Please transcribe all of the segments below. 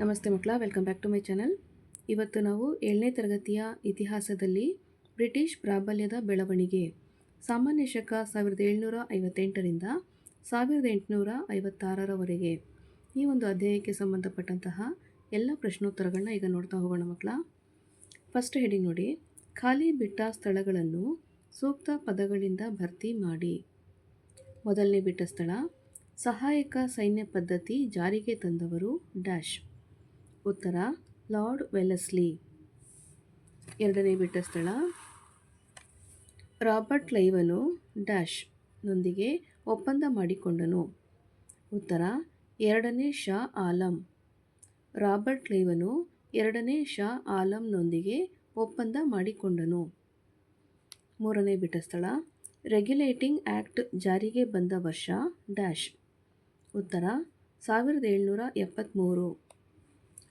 ನಮಸ್ತೆ ಮಕ್ಕಳ welcome back to my channel ಇವತ್ತು ನಾವು ಏಳನೇ ತರಗತಿಯ ಇತಿಹಾಸದಲ್ಲಿ ಬ್ರಿಟಿಷ್ ಪ್ರಾಬಲ್ಯದ ಬೆಳವಣಿಗೆ. ಸಾಮಾನ್ಯ ಶಕ ಸಾವಿರದ ಏಳ್ನೂರ ಐವತ್ತೆಂಟರಿಂದ ಸಾವಿರದ ಎಂಟುನೂರ ಐವತ್ತಾರರವರೆಗೆ. ಈ ಒಂದು ಅಧ್ಯಾಯಕ್ಕೆ ಸಂಬಂಧಪಟ್ಟಂತಹ ಎಲ್ಲ ಪ್ರಶ್ನೋತ್ತರಗಳನ್ನ ಈಗ ನೋಡ್ತಾ ಹೋಗೋಣ ಮಕ್ಕಳ. ಫಸ್ಟ್ ಹೆಡಿಂಗ್ ನೋಡಿ, ಖಾಲಿ ಬಿಟ್ಟ ಸ್ಥಳಗಳನ್ನು ಸೂಕ್ತ ಪದಗಳಿಂದ ಭರ್ತಿ ಮಾಡಿ. ಮೊದಲನೇ ಬಿಟ್ಟ ಸ್ಥಳ, ಸಹಾಯಕ ಸೈನ್ಯ ಪದ್ಧತಿ ಜಾರಿಗೆ ತಂದವರು ಡ್ಯಾಶ್. ಉತ್ತರ, ಲಾರ್ಡ್ ವೆಲಸ್ಲಿ ಎರಡನೇ ಬಿಟ್ಟ ಸ್ಥಳ ರಾಬರ್ಟ್ ಲೈವನು ಡ್ಯಾಶ್ ನೊಂದಿಗೆ ಒಪ್ಪಂದ ಮಾಡಿಕೊಂಡನು. ಉತ್ತರ, ಎರಡನೇ ಶಾ ಆಲಂ. ರಾಬರ್ಟ್ ಲೈವನು ಎರಡನೇ ಶಾ ಆಲಂನೊಂದಿಗೆ ಒಪ್ಪಂದ ಮಾಡಿಕೊಂಡನು. ಮೂರನೇ ಬಿಟ್ಟ ಸ್ಥಳ ರೆಗ್ಯುಲೇಟಿಂಗ್ ಆ್ಯಕ್ಟ್ ಜಾರಿಗೆ ಬಂದ ವರ್ಷ ಡ್ಯಾಶ್. ಉತ್ತರ, ಸಾವಿರದ ಏಳ್ನೂರ ಎಪ್ಪತ್ತ್ಮೂರು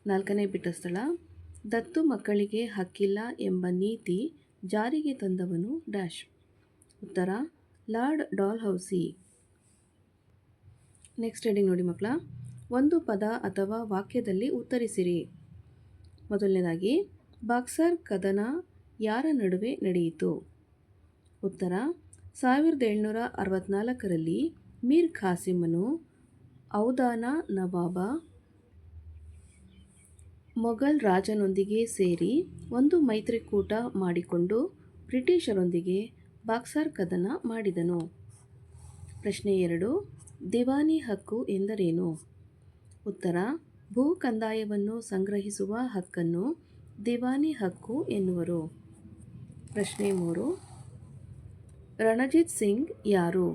ನಾಲ್ಕನೇ ಪೀಠಸ್ಥಳ. ಸ್ಥಳ ದತ್ತು ಮಕ್ಕಳಿಗೆ ಹಕ್ಕಿಲ್ಲ ಎಂಬ ನೀತಿ ಜಾರಿಗೆ ತಂದವನು ಡ್ಯಾಶ್. ಉತ್ತರ, lord Dalhousie next reading ನೋಡಿ ಮಕ್ಕಳ. ಒಂದು ಪದ ಅಥವಾ ವಾಕ್ಯದಲ್ಲಿ ಉತ್ತರಿಸಿರಿ. ಮೊದಲನೇದಾಗಿ, ಬಾಕ್ಸರ್ ಕದನ ಯಾರ ನಡುವೆ ನಡೆಯಿತು? ಉತ್ತರ, ಸಾವಿರದ ಏಳ್ನೂರ ಅರವತ್ನಾಲ್ಕರಲ್ಲಿ ಮೀರ್ ಖಾಸಿಮನು ಔದಾನ ನವಾಬ ಮೊಘಲ್ ರಾಜನೊಂದಿಗೆ ಸೇರಿ ಒಂದು ಮೈತ್ರಿಕೂಟ ಮಾಡಿಕೊಂಡು ಬ್ರಿಟಿಷರೊಂದಿಗೆ ಬಾಕ್ಸರ್ ಕದನ ಮಾಡಿದನು. ಪ್ರಶ್ನೆ ಎರಡು, ದಿವಾನಿ ಹಕ್ಕು ಎಂದರೇನು? ಉತ್ತರ, ಭೂ ಕಂದಾಯವನ್ನು ಸಂಗ್ರಹಿಸುವ ಹಕ್ಕನ್ನು ದಿವಾನಿ ಹಕ್ಕು ಎನ್ನುವರು. ಪ್ರಶ್ನೆ ಮೂರು, ರಣಜಿತ್ ಸಿಂಗ್ ಯಾರು?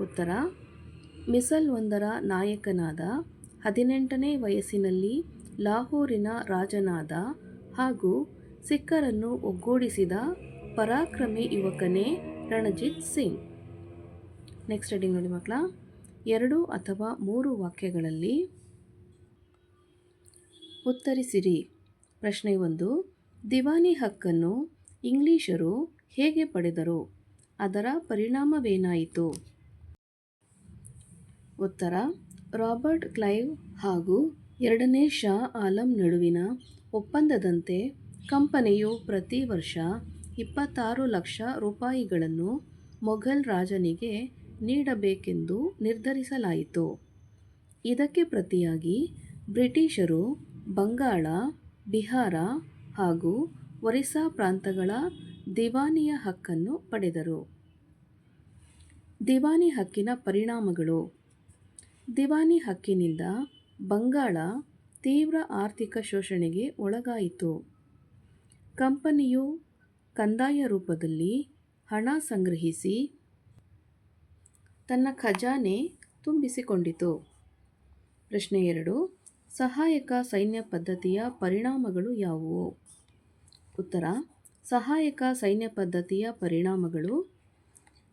ಉತ್ತರ, ಮಿಸಲ್ ಒಂದರ ನಾಯಕನಾದ ಹದಿನೆಂಟನೇ ವಯಸ್ಸಿನಲ್ಲಿ ಲಾಹೋರಿನ ರಾಜನಾದ ಹಾಗೂ ಸಿಖ್ಖರನ್ನು ಒಗ್ಗೂಡಿಸಿದ ಪರಾಕ್ರಮಿ ಯುವಕನೇ ರಣಜಿತ್ ಸಿಂಗ್. ನೆಕ್ಸ್ಟ್ ಹೆಡಿಂಗ್ ನೋಡಿ ಮಕ್ಕಳ, ಎರಡು ಅಥವಾ ಮೂರು ವಾಕ್ಯಗಳಲ್ಲಿ ಉತ್ತರಿಸಿರಿ. ಪ್ರಶ್ನೆ ಒಂದು, ದಿವಾನಿ ಹಕ್ಕನ್ನು ಇಂಗ್ಲಿಷರು ಹೇಗೆ ಪಡೆದರು? ಅದರ ಪರಿಣಾಮವೇನಾಯಿತು? ಉತ್ತರ, ರಾಬರ್ಟ್ ಕ್ಲೈವ್ ಹಾಗೂ ಎರಡನೇ ಶಾ ಆಲಂ ನಡುವಿನ ಒಪ್ಪಂದದಂತೆ ಕಂಪನಿಯು ಪ್ರತಿ ವರ್ಷ ಇಪ್ಪತ್ತಾರು ಲಕ್ಷ ರೂಪಾಯಿಗಳನ್ನು ಮೊಘಲ್ ರಾಜನಿಗೆ ನೀಡಬೇಕೆಂದು ನಿರ್ಧರಿಸಲಾಯಿತು. ಇದಕ್ಕೆ ಪ್ರತಿಯಾಗಿ ಬ್ರಿಟಿಷರು ಬಂಗಾಳ, ಬಿಹಾರ ಹಾಗೂ ಒರಿಸ್ಸಾ ಪ್ರಾಂತಗಳ ದಿವಾನಿಯ ಹಕ್ಕನ್ನು ಪಡೆದರು. ದಿವಾನಿ ಹಕ್ಕಿನ ಪರಿಣಾಮಗಳು. ದಿವಾನಿ ಹಕ್ಕಿನಿಂದ ಬಂಗಾಳ ತೀವ್ರ ಆರ್ಥಿಕ ಶೋಷಣೆಗೆ ಒಳಗಾಯಿತು. ಕಂಪನಿಯು ಕಂದಾಯ ರೂಪದಲ್ಲಿ ಹಣ ಸಂಗ್ರಹಿಸಿ ತನ್ನ ಖಜಾನೆ ತುಂಬಿಸಿಕೊಂಡಿತು. ಪ್ರಶ್ನೆ ಎರಡು, ಸಹಾಯಕ ಸೈನ್ಯ ಪದ್ಧತಿಯ ಪರಿಣಾಮಗಳು ಯಾವುವು? ಉತ್ತರ, ಸಹಾಯಕ ಸೈನ್ಯ ಪದ್ಧತಿಯ ಪರಿಣಾಮಗಳು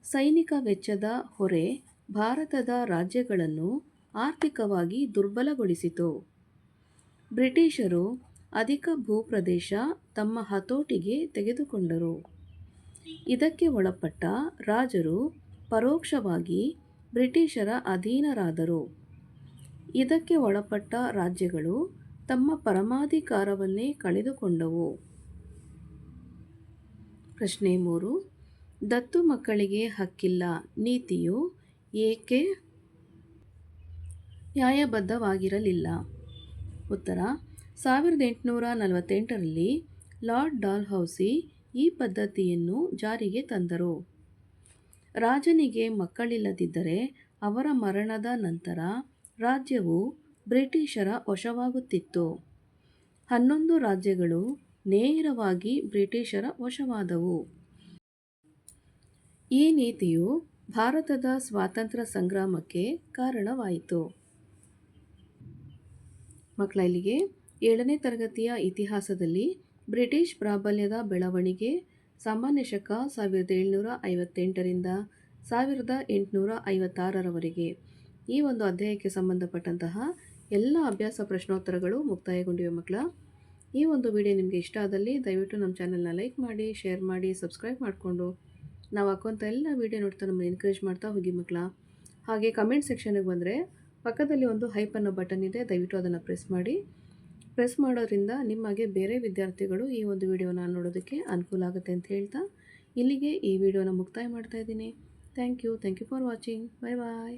ಸೈನಿಕ ವೆಚ್ಚದ ಹೊರೆ ಭಾರತದ ರಾಜ್ಯಗಳನ್ನು ಆರ್ಥಿಕವಾಗಿ ದುರ್ಬಲಗೊಳಿಸಿತು. ಬ್ರಿಟಿಷರು ಅಧಿಕ ಭೂಪ್ರದೇಶ ತಮ್ಮ ಹತೋಟಿಗೆ ತೆಗೆದುಕೊಂಡರು. ಇದಕ್ಕೆ ಒಳಪಟ್ಟ ರಾಜರು ಪರೋಕ್ಷವಾಗಿ ಬ್ರಿಟಿಷರ ಅಧೀನರಾದರು. ಇದಕ್ಕೆ ಒಳಪಟ್ಟ ರಾಜ್ಯಗಳು ತಮ್ಮ ಪರಮಾಧಿಕಾರವನ್ನೇ ಕಳೆದುಕೊಂಡವು. ಪ್ರಶ್ನೆ ಮೂರು. ದತ್ತು ಮಕ್ಕಳಿಗೆ ಹಕ್ಕಿಲ್ಲ, ನೀತಿಯು ಏಕೆ ನ್ಯಾಯಬದ್ಧವಾಗಿರಲಿಲ್ಲ. ಉತ್ತರ, ಸಾವಿರದ ಎಂಟುನೂರ ನಲವತ್ತೆಂಟರಲ್ಲಿ ಲಾರ್ಡ್ ಡಾಲ್ ಹೌಸಿ ಈ ಪದ್ಧತಿಯನ್ನು ಜಾರಿಗೆ ತಂದರು. ರಾಜನಿಗೆ ಮಕ್ಕಳಿಲ್ಲದಿದ್ದರೆ ಅವರ ಮರಣದ ನಂತರ ರಾಜ್ಯವು ಬ್ರಿಟಿಷರ ವಶವಾಗುತ್ತಿತ್ತು. ಹನ್ನೊಂದು ರಾಜ್ಯಗಳು ನೇರವಾಗಿ ಬ್ರಿಟಿಷರ ವಶವಾದವು. ಈ ನೀತಿಯು ಭಾರತದ ಸ್ವಾತಂತ್ರ್ಯ ಸಂಗ್ರಾಮಕ್ಕೆ ಕಾರಣವಾಯಿತು. ಮಕ್ಕಳ ಇಲ್ಲಿಗೆ ಏಳನೇ ತರಗತಿಯ ಇತಿಹಾಸದಲ್ಲಿ ಬ್ರಿಟಿಷ್ ಪ್ರಾಬಲ್ಯದ ಬೆಳವಣಿಗೆ ಸಾಮಾನ್ಯ ಶಕ ಸಾವಿರದ ಏಳ್ನೂರ ಐವತ್ತೆಂಟರಿಂದ ಸಾವಿರದ ಎಂಟುನೂರ ಐವತ್ತಾರರವರೆಗೆ. ಈ ಒಂದು ಅಧ್ಯಾಯಕ್ಕೆ ಸಂಬಂಧಪಟ್ಟಂತಹ ಎಲ್ಲ ಅಭ್ಯಾಸ ಪ್ರಶ್ನೋತ್ತರಗಳು ಮುಕ್ತಾಯಗೊಂಡಿವೆ ಮಕ್ಕಳ. ಈ ಒಂದು ವಿಡಿಯೋ ನಿಮಗೆ ಇಷ್ಟ ಆದಲ್ಲಿ ದಯವಿಟ್ಟು ನಮ್ಮ ಚಾನಲ್ನ ಲೈಕ್ ಮಾಡಿ, ಶೇರ್ ಮಾಡಿ, ಸಬ್ಸ್ಕ್ರೈಬ್ ಮಾಡಿಕೊಂಡು. ನಾವು ಹಾಕುವಂಥ ಎಲ್ಲ ವೀಡಿಯೋ ನೋಡ್ತಾ ನಮ್ಮನ್ನು ಎನ್ಕರೇಜ್ ಮಾಡ್ತಾ ಹೋಗಿ ಮಕ್ಕಳ. ಹಾಗೆ ಕಮೆಂಟ್ ಸೆಕ್ಷನ್ಗೆ ಬಂದರೆ ಪಕ್ಕದಲ್ಲಿ ಒಂದು ಹೈಪ್ ಅನ್ನೋ ಬಟನ್ ಇದೆ, ದಯವಿಟ್ಟು ಅದನ್ನು ಪ್ರೆಸ್ ಮಾಡಿ. ಪ್ರೆಸ್ ಮಾಡೋದ್ರಿಂದ ನಿಮಗೆ ಬೇರೆ ವಿದ್ಯಾರ್ಥಿಗಳು ಈ ಒಂದು ವಿಡಿಯೋನ ನೋಡೋದಕ್ಕೆ ಅನುಕೂಲ ಆಗುತ್ತೆ ಅಂತ ಹೇಳ್ತಾ ಇಲ್ಲಿಗೆ ಈ ವಿಡಿಯೋನ ಮುಕ್ತಾಯ ಮಾಡ್ತಾ ಇದ್ದೀನಿ. Thank you thank you for watching bye bye